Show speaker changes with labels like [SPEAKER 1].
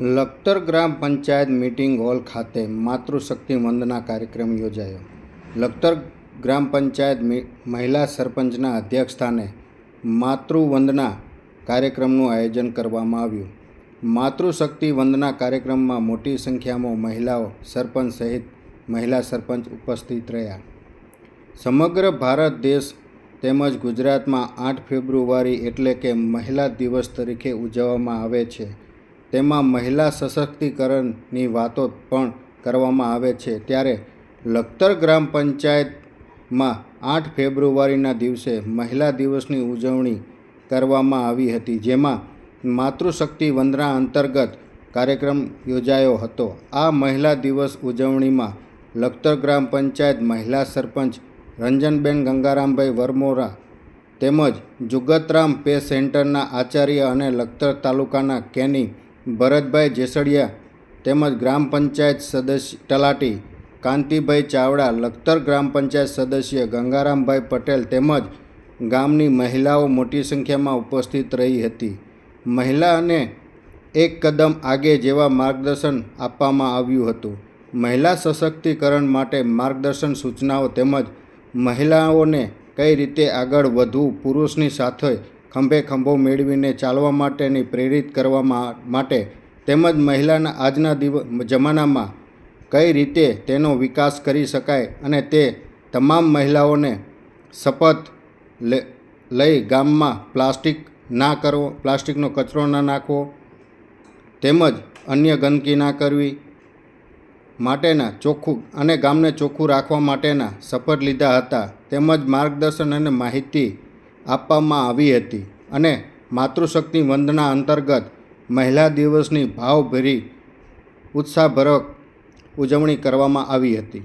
[SPEAKER 1] લખતર ગ્રામ panchayat meeting hall ખાતે માતૃશક્તિ વંદના કાર્યક્રમ યોજાયો. લખતર ગ્રામ પંચાયત મહિલા સરપંચના અધ્યક્ષસ્થાને માતૃવંદના કાર્યક્રમનું આયોજન કરવામાં આવ્યું. માતૃશક્તિ વંદના કાર્યક્રમમાં મોટી સંખ્યામાં મહિલાઓ સરપંચ સહિત મહિલા સરપંચ ઉપસ્થિત રહ્યા. સમગ્ર ભારત દેશ તેમજ ગુજરાતમાં આઠ ફેબ્રુઆરી એટલે કે મહિલા દિવસ તરીકે ઉજવવામાં આવે છે. તેમાં મહિલા સશક્તિકરણની વાતો પણ કરવામાં આવે છે. ત્યારે લખતર ગ્રામ પંચાયતમાં આઠ ફેબ્રુઆરીના દિવસે મહિલા દિવસની ઉજવણી કરવામાં આવી હતી, જેમાં માતૃશક્તિ વંદના અંતર્ગત કાર્યક્રમ યોજાયો હતો. આ મહિલા દિવસ ઉજવણીમાં લખતર ગ્રામ પંચાયત મહિલા સરપંચ રંજનબેન ગંગારામભાઈ વરમોરા તેમજ જુગતરામ પે સેન્ટરના આચાર્ય અને લખતર તાલુકાના કેની ભરતભાઈ જેસડિયા તેમજ ગ્રામ પંચાયત સદસ્ય તલાટી, કાંતિભાઈ ચાવડા, લખતર ગ્રામ પંચાયત સદસ્ય ગંગારામભાઈ પટેલ તેમજ ગામની મહિલાઓ મોટી સંખ્યામાં ઉપસ્થિત રહી હતી. મહિલા અને એક કદમ આગે જેવા માર્ગદર્શન આપવામાં આવ્યું હતું. મહિલા સશક્તિકરણ માટે માર્ગદર્શન સૂચનાઓ તેમજ મહિલાઓને કઈ રીતે આગળ વધવું પુરુષની સાથે ખંભે ખંભો મેળવીને ચાલવા માટેની પ્રેરિત કરવામાં માટે તેમજ મહિલાના આજના દિવ, જમાનામાં કઈ રીતે તેનો વિકાસ કરી શકાય અને તે તમામ મહિલાઓને શપથ લઈ ગામમાં પ્લાસ્ટિક ના કરવો, પ્લાસ્ટિકનો કચરો ના નાખવો તેમજ અન્ય ગંદકી ના કરવી માટેના ચોખ્ખું અને ગામને ચોખ્ખું રાખવા માટેના શપથ લીધા હતા તેમજ માર્ગદર્શન અને માહિતી આપવામાં આવી હતી અને માતૃશક્તિ વંદના અંતર્ગત મહિલા દિવસની ભાવભરી ઉત્સાહભરક ઉજવણી કરવામાં આવી હતી.